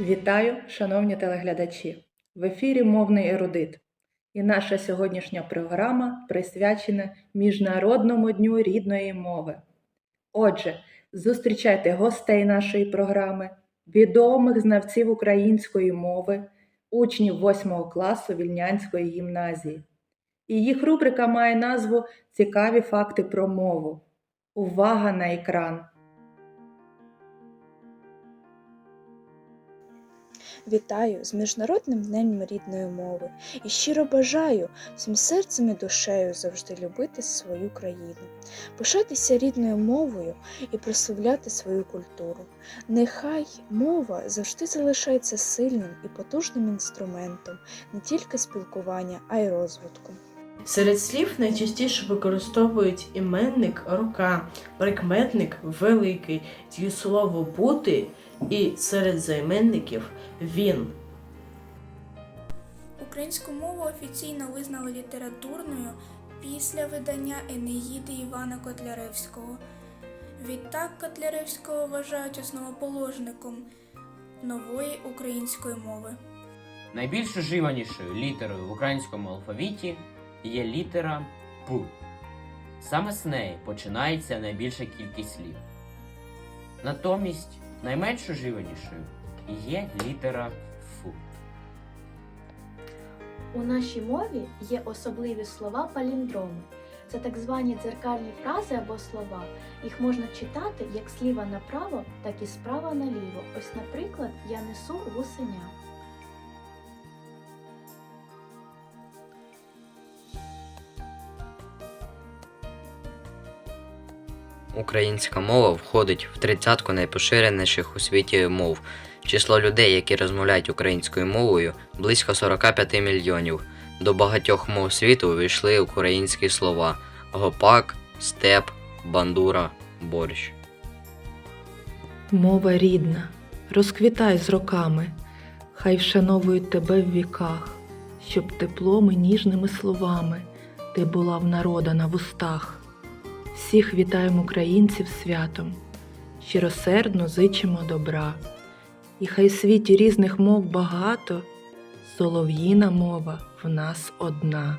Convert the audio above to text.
Вітаю, шановні телеглядачі! В ефірі мовний ерудит. І наша сьогоднішня програма присвячена Міжнародному дню рідної мови. Отже, зустрічайте гостей нашої програми, відомих знавців української мови, учнів 8 класу Вільнянської гімназії. І їх рубрика має назву Цікаві факти про мову. Увага на екран! Вітаю з Міжнародним днем рідної мови і щиро бажаю всім серцем і душею завжди любити свою країну, пишатися рідною мовою і прославляти свою культуру. Нехай мова завжди залишається сильним і потужним інструментом не тільки спілкування, а й розвитку. Серед слів найчастіше використовують іменник рука, прикметник великий, дієслово бути і серед займенників він. Українську мову офіційно визнали літературною після видання Енеїди Івана Котляревського. Відтак Котляревського вважають основоположником нової української мови. Найбільш уживанішою літерою в українському алфавіті є літера П. Саме з неї починається найбільша кількість слів. Натомість найменш уживанішою є літера Ф. У нашій мові є особливі слова паліндроми. Це так звані дзеркальні фрази або слова. Їх можна читати як зліва направо, так і справа наліво. Ось, наприклад, я несу гусеня. Українська мова входить в тридцятку найпоширеніших у світі мов. Число людей, які розмовляють українською мовою, близько 45 мільйонів. До багатьох мов світу увійшли українські слова: гопак, степ, бандура, борщ. Мова рідна, розквітай з роками, хай вшановують тебе в віках, щоб теплом і ніжними словами ти була в народа на вустах. Всіх вітаємо українців святом, щиросердно зичимо добра. І хай світі різних мов багато, солов'їна мова в нас одна.